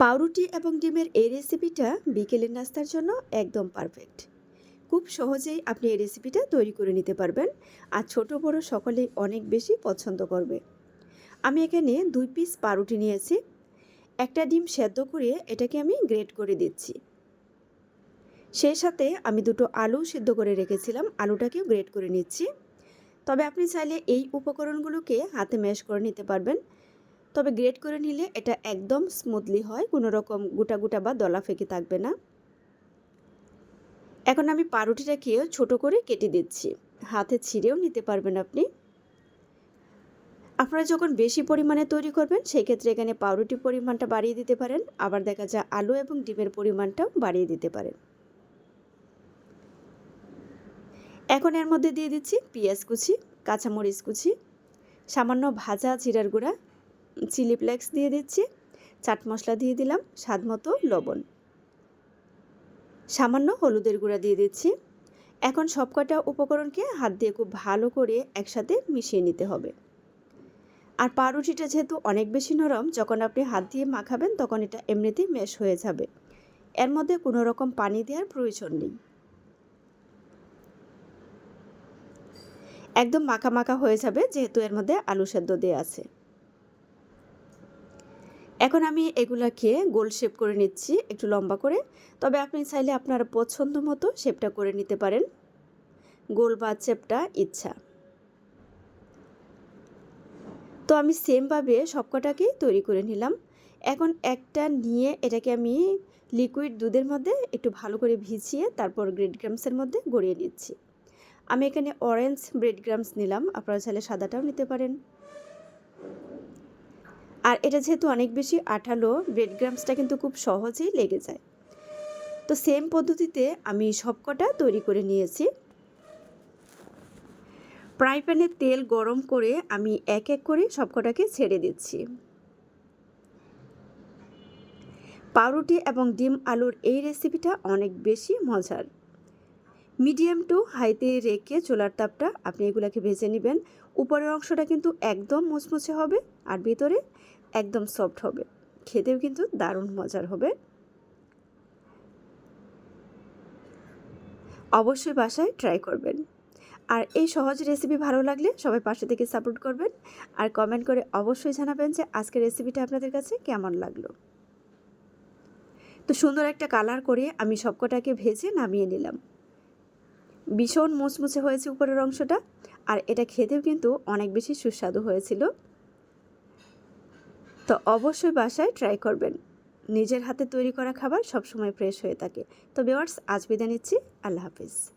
পাউরুটি এবং ডিমের এই রেসিপিটা বিকেলের নাস্তার জন্য একদম পারফেক্ট খুব সহজেই আপনি এই রেসিপিটা তৈরি করে নিতে পারবেন, আর ছোট বড় সকলেই অনেক বেশি পছন্দ করবে। আমি এখানে দুই পিস পাউরুটি নিয়েছি, একটা ডিম সেদ্ধ করে এটাকে আমি গ্রেট করে দিচ্ছি। সেই সাথে আমি দুটো আলু সিদ্ধ করে রেখেছিলাম, আলুটাকেও গ্রেট করে নিচ্ছি। তবে আপনি চাইলে এই উপকরণগুলোকে হাতে ম্যাশ করে নিতে পারবেন তবে গ্রেট করে নিলে এটা একদম স্মুথলি হয়, কোনো রকম গোটা গোটা বা দলা ফেঁকে থাকবে না। এখন আমি পাউরুটিটাকে ছোট করে কেটে দিচ্ছি। হাতে ছিঁড়েও নিতে পারবেন আপনি। আপনারা যখন বেশি পরিমাণে তৈরি করবেন সেই ক্ষেত্রে এখানে পাউরুটির পরিমাণটা বাড়িয়ে দিতে পারেন। আবার দেখা যায় আলু এবং ডিমের পরিমাণটাও বাড়িয়ে দিতে পারেন। এখন এর মধ্যে দিয়ে দিচ্ছি পেঁয়াজ কুচি, কাঁচামরিচ কুচি, সামান্য ভাজা জিরার গুঁড়া চিলি ফ্লেক্স দিয়ে দিচ্ছি, চাট মশলা দিয়ে দিলাম, স্বাদ মতো লবণ। সামান্য হলুদের গুঁড়া দিয়ে দিচ্ছি। এখন সবকটা উপকরণকে হাত দিয়ে খুব ভালো করে একসাথে মিশিয়ে নিতে হবে। আর পাউরুটিটা যেহেতু অনেক বেশি নরম, যখন আপনি হাত দিয়ে মাখাবেন তখন এটা এমনিতেই মেশ হয়ে যাবে। এর মধ্যে কোনো রকম পানি দেওয়ার প্রয়োজন নেই। একদম মাখা মাখা হয়ে যাবে, যেহেতু এর মধ্যে আলু সেদ্ধ দেওয়া আছে। এখন আমি এগুলাকে গোল শেপ করে নিচ্ছি, একটু লম্বা করে। তবে আপনি চাইলে আপনার পছন্দ মতো শেপটা করে নিতে পারেন। গোল বা শেপটা ইচ্ছা। তো আমি সেমভাবে সবকটাকেই তৈরি করে নিলাম। এখন একটা নিয়ে এটাকে আমি লিকুইড দুধের মধ্যে একটু ভালো করে ভিজিয়ে তারপর গ্রেড গ্রামসের মধ্যে গড়িয়ে নিচ্ছি। আমি এখানে অরেঞ্জ ব্রেড গ্রামস নিলাম, আপনারা চাইলে সাদাটাও নিতে পারেন। আর এটা যেহেতু অনেক বেশি আঠালো ব্রেড গ্রামসটা কিন্তু খুব সহজেই লেগে যায়। তো সেম পদ্ধতিতে আমি সবকটা তৈরি করে নিয়েছি। ফ্রাই প্যানে তেল গরম করে আমি এক এক করে সবকটাকে ছেড়ে দিচ্ছি। পাউরুটি এবং ডিম আলুর এই রেসিপিটা অনেক বেশি মজার। মিডিয়াম টু হাইতে রেখে চোলার তাপটা আপনি এগুলাকে ভেজে নেবেন। উপরের অংশটা কিন্তু একদম মুচমুচে হবে, আর ভিতরে একদম সফট হবে। খেতেও কিন্তু দারুণ মজার হবে। অবশ্যই বাসায় ট্রাই করবেন। আর এই সহজ রেসিপি ভালো লাগলে সবাই পাশে থেকে সাপোর্ট করবেন। আর কমেন্ট করে অবশ্যই জানাবেন যে আজকের রেসিপিটা আপনাদের কাছে কেমন লাগল। তো সুন্দর একটা কালার করে আমি সবকটাকে ভেজে নামিয়ে নিলাম। ভীষণ মুচমুচে হয়েছে উপরের অংশটা। আর এটা খেতেও কিন্তু অনেক বেশি সুস্বাদু হয়েছিল। তো অবশ্যই বাসায় ট্রাই করবেন। নিজের হাতে তৈরি করা খাবার সবসময় ফ্রেশ হয়ে থাকে। তো বেওয়ার্স আজ বিদায় নিচ্ছি। আল্লাহ হাফিজ।